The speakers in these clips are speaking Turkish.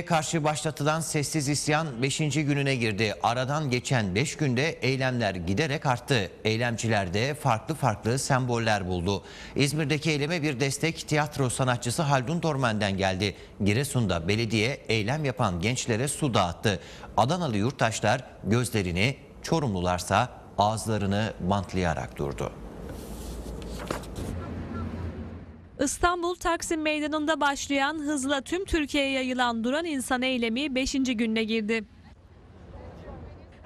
Belediye karşı başlatılan sessiz isyan 5. gününe girdi. Aradan geçen 5 günde eylemler giderek arttı. Eylemciler de farklı farklı semboller buldu. İzmir'deki eyleme bir destek tiyatro sanatçısı Haldun Dormen'den geldi. Giresun'da belediye eylem yapan gençlere su dağıttı. Adanalı yurttaşlar gözlerini, Çorumlularsa ağızlarını bantlayarak durdu. İstanbul Taksim Meydanı'nda başlayan hızla tüm Türkiye'ye yayılan duran insan eylemi 5. gününe girdi.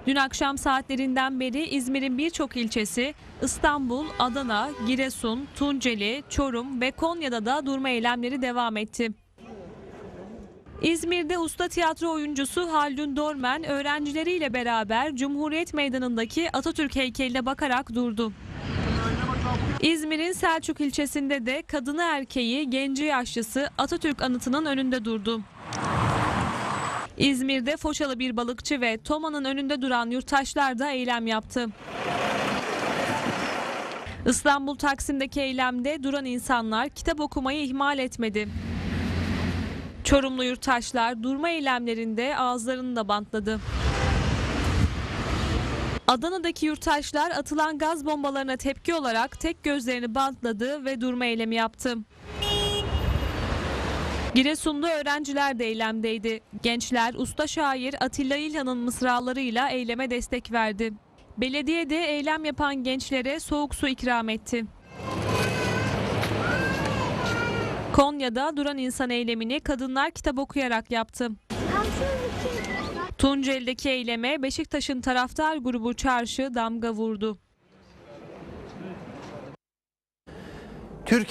Dün akşam saatlerinden beri İzmir'in birçok ilçesi, İstanbul, Adana, Giresun, Tunceli, Çorum ve Konya'da da durma eylemleri devam etti. İzmir'de usta tiyatro oyuncusu Haldun Dormen öğrencileriyle beraber Cumhuriyet Meydanı'ndaki Atatürk heykeline bakarak durdu. İzmir'in Selçuk ilçesinde de kadını erkeği, genci yaşlısı Atatürk anıtının önünde durdu. İzmir'de Foçalı bir balıkçı ve Toma'nın önünde duran yurttaşlar da eylem yaptı. İstanbul Taksim'deki eylemde duran insanlar kitap okumayı ihmal etmedi. Çorumlu yurttaşlar durma eylemlerinde ağızlarını da bantladı. Adana'daki yurttaşlar atılan gaz bombalarına tepki olarak tek gözlerini bantladı ve durma eylemi yaptı. Giresun'da öğrenciler de eylemdeydi. Gençler usta şair Atilla İlhan'ın mısralarıyla eyleme destek verdi. Belediye de eylem yapan gençlere soğuk su ikram etti. Konya'da duran insan eylemini kadınlar kitap okuyarak yaptı. Tunceli'deki eyleme Beşiktaş'ın taraftar grubu çarşı damga vurdu. Türkiye